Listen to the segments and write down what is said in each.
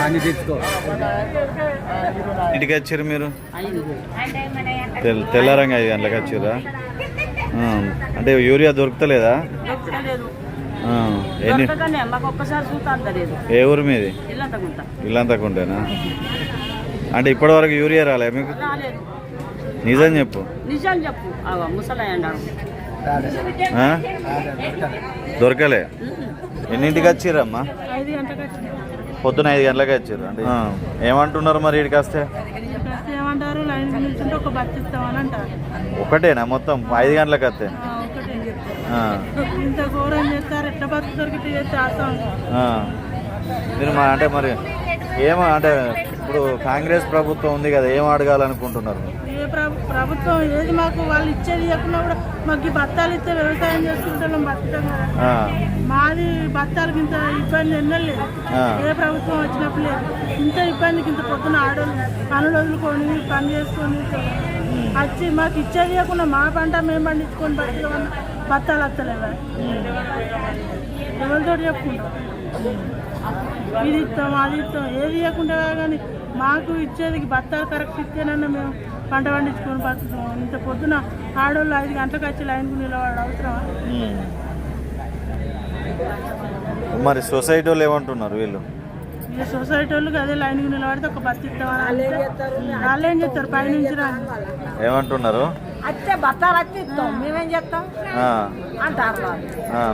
అన్ని తెచ్చుకో ఇంటికి వచ్చారు మీరు? తెల్ తెల్లారంగా ఐదు గంటలకు వచ్చిర్రా ఆ, అంటే యూరియా దొరుకుతలేదా? ఎన్ని? ఏ ఊరు మీది? ఇల్లు అంతకుంటా ఇల్లంతా కొంటేనా అంటే ఇప్పటివరకు యూరియా రాలే మీకు? నిజం చెప్పు. నిజం చెప్పు? దొరకలే. ఎన్నింటికి వచ్చిర్రమ్మా? వచ్చింది పొద్దున ఐదు గంటలకు వచ్చిర్రు. అంటే ఏమంటున్నారు మరి ఇక్కడికి వస్తే? ఒకటేనా మొత్తం? ఐదు గంటలకు వస్తే. మీరు మా అంటే మరి ఏమో అంటే ఇప్పుడు కాంగ్రెస్ ప్రభుత్వం ఉంది కదా ఏం అడగాలనుకుంటున్నారు? ప్రభుత్వం ఏది మాకు వాళ్ళు ఇచ్చేది ఇవ్వకుండా కూడా మాకు బత్తాలు ఇస్తే వ్యవసాయం చేసుకుంటాం బతుకుతాం కదా. మాది బత్తాలకి ఇంత ఇబ్బంది ఎన్నలేదు. ఏ ప్రభుత్వం వచ్చినప్పుడు లేదు. ఇంత ఇబ్బందికి ఇంత పొద్దున ఆడోళ్ళు పనులు వదులుకొని పని చేసుకొని వచ్చి మాకు ఇచ్చేది ఇవ్వకుండా మా పంట మేము పండించుకొని బతుకమన్న బత్తాలు వస్తలేవా ఎవరితో చెప్పుకుంటాం? ఇది ఇస్తాం అది ఇస్తాం ఏది ఇవ్వకుండా కానీ మాకు ఇచ్చేది బత్తాలు కరెక్ట్ ఇస్తేనన్నా మేము పంట పండించుకొని బతుకుతాం. ఇంత పొద్దున ఆడోళ్ళు ఐదు గంటలకు వచ్చి లైన్కు నిలబడ అవసరమా. మరి సొసైటీ వాళ్ళు ఏమంటున్నారు వీళ్ళు? ఈ సొసైటీ వాళ్ళకి అదే లైన్కి నిలబడితే ఒక బస్సు ఇస్తామని వాళ్ళు ఏం చేస్తారు? పైనుంచి రాని ఏమంటున్నారు అత్తే బత్తాలు ఇస్తాం. మేమేం చేస్తాం? ఆ, అంటారు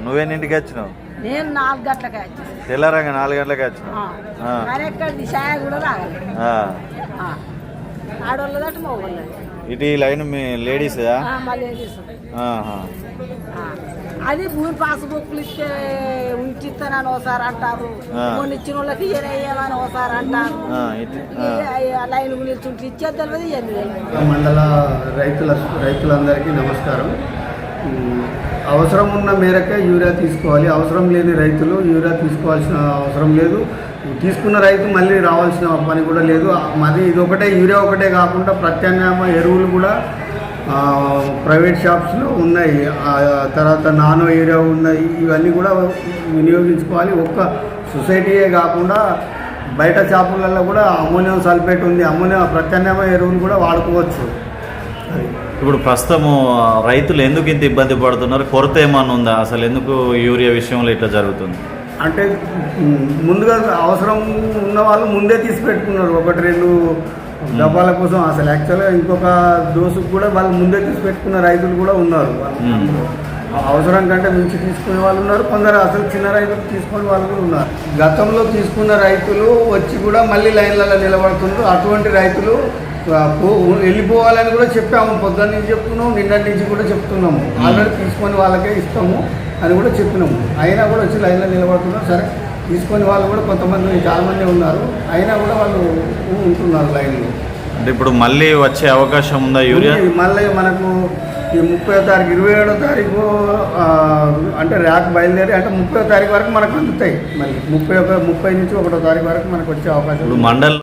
నువ్వేనింటికి వచ్చినావు? నేను నాలుగు గంటలకే వచ్చాను. తెల్లారంగా నాలుగు గంటలకు వచ్చినావు? ఎక్కడ కూడా రాగలి ఆ. ఆడవాళ్ళ దట్టు మగవాళ్ళ ఇటు ఈ లైన్ మీ లేడీసా ఆహా. అది భూమి పాస్బుక్లు ఇస్తే ఉంచిస్తానని ఒకసారి అంటారు. మొన్న ఇచ్చిన వాళ్ళకి ఇయ్యమని ఒకసారి అంటారు ఆ, ఇటు ఆ. లైన్ గురించి ఇచ్చేది తెలియదు మండల రైతుల రైతులందరికీ నమస్కారం అవసరం ఉన్న మేరకే యూరియా తీసుకోవాలి. అవసరం లేని రైతులు యూరియా తీసుకోవాల్సిన అవసరం లేదు. తీసుకున్న రైతు మళ్ళీ రావాల్సిన పని కూడా లేదు. మరి ఇది ఒకటే యూరియా ఒకటే కాకుండా ప్రత్యామ్నాయ ఎరువులు కూడా ప్రైవేట్ షాప్స్లో ఉన్నాయి. తర్వాత నానో యూరియా ఉన్నాయి. ఇవన్నీ కూడా వినియోగించుకోవాలి. ఒక్క సొసైటీయే కాకుండా బయట షాపులలో కూడా అమోనియం సల్ఫేట్ ఉంది. అమోనియం ప్రత్యామ్నాయ ఎరువులు కూడా వాడుకోవచ్చు. అది. ఇప్పుడు ప్రస్తుతము రైతులు ఎందుకు ఇంత ఇబ్బంది పడుతున్నారు? కొరత ఏమన్నా ఉందా? అసలు ఎందుకు యూరియా విషయంలో ఇట్లా జరుగుతుంది? అంటే ముందుగా అవసరం ఉన్న వాళ్ళు ముందే తీసి పెట్టుకున్నారు. ఒకటి రెండు డబ్బాల కోసం అసలు యాక్చువల్గా ఇంకొక డోసుకు కూడా వాళ్ళు ముందే తీసి పెట్టుకున్న రైతులు కూడా ఉన్నారు. అవసరం కంటే మించి తీసుకునే వాళ్ళు ఉన్నారు. కొందరు అసలు చిన్న రైతులు తీసుకునే వాళ్ళు కూడా ఉన్నారు. గతంలో తీసుకున్న రైతులు వచ్చి కూడా మళ్ళీ లైన్లలో నిలబడుతున్నారు అటువంటి రైతులు వెళ్ళిపోవాలని కూడా చెప్పాము. పొద్దున్న నుంచి చెప్తున్నాము నిన్నటి నుంచి కూడా చెప్తున్నాము. ఆల్రెడీ తీసుకొని వాళ్ళకే ఇస్తాము అని కూడా చెప్పినాము. అయినా కూడా వచ్చి లైన్లో నిలబడుతున్నారు. సరే తీసుకొని వాళ్ళు కూడా కొంతమంది చాలామంది ఉన్నారు. అయినా కూడా వాళ్ళు ఉంటున్నారు లైన్లో. అంటే ఇప్పుడు మళ్ళీ వచ్చే అవకాశం ఉందా యూరియా. మళ్ళీ మనకు ఈ ముప్పై తారీఖు ఇరవై ఏడో తారీఖు అంటే ర్యాక్ బయలుదేరి అంటే ముప్పై తారీఖు వరకు మనకు అందుతాయి మళ్ళీ. ముప్పై ముప్పై నుంచి ఒకటో తారీఖు వరకు మనకు వచ్చే అవకాశం. మండల్